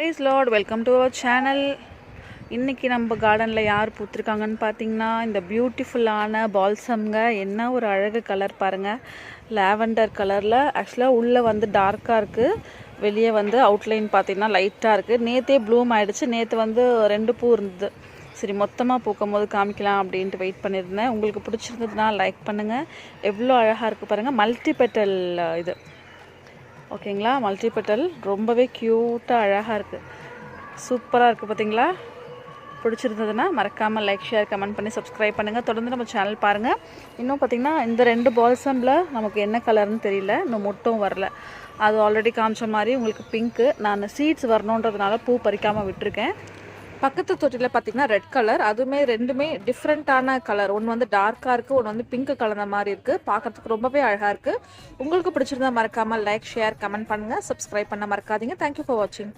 Praise Lord welcome to our channel இன்றைக்கி நம்ம கார்டனில் யார் பூத்துருக்காங்கன்னு பார்த்தீங்கன்னா இந்த பியூட்டிஃபுல்லான பால்சம்ங்க என்ன ஒரு அழகு கலர் பாருங்கள் லாவெண்டர் கலரில் ஆக்சுவலாக உள்ளே வந்து டார்க்காக இருக்குது வெளியே வந்து அவுட்லைன் பார்த்தீங்கன்னா லைட்டாக இருக்குது நேற்றே ப்ளூம் ஆகிடுச்சு நேற்று வந்து ரெண்டு பூ இருந்தது. சரி மொத்தமாக பூக்கும் போது காமிக்கலாம் அப்படின்ட்டு வெயிட் பண்ணியிருந்தேன். உங்களுக்கு பிடிச்சிருந்ததுன்னா லைக் பண்ணுங்கள் எவ்வளோ அழகாக இருக்குது பாருங்கள் மல்டி பெட்டல் இது. ஓகேங்களா? மல்டிபெட்டல். ரொம்பவே க்யூட்டாக அழகாக இருக்குது சூப்பராக இருக்குது பார்த்தீங்களா பிடிச்சிருந்ததுன்னா மறக்காமல் லைக் ஷேர் கமெண்ட் பண்ணி சப்ஸ்கிரைப் பண்ணுங்கள் தொடர்ந்து நம்ம சேனல் பாருங்கள் இன்னும் பார்த்தீங்கன்னா இந்த ரெண்டு பால்சமில் நமக்கு என்ன கலர்னு தெரியல. இன்னும் மொட்டும் வரல. அது ஆல்ரெடி காமிச்ச மாதிரி உங்களுக்கு பிங்க்கு நான் சீட்ஸ் வரணுன்றதுனால பூ பறிக்காமல் விட்டுருக்கேன். பக்கத்து தொட்டியில் பார்த்தீங்கன்னா ரெட் கலர் அதுவுமே ரெண்டுமே டிஃப்ரெண்ட்டான கலர் ஒன்று வந்து டார்க்காக இருக்குது ஒன்று வந்து பிங்க் கலந்த மாதிரி இருக்குது பார்க்கறதுக்கு ரொம்பவே அழகாக இருக்குது உங்களுக்கு பிடிச்சிருந்தா மறக்காமல் லைக் ஷேர் கமெண்ட் பண்ணுங்கள் சப்ஸ்கிரைப் பண்ண மறக்காதீங்க. தேங்க்யூ ஃபார் வாட்சிங்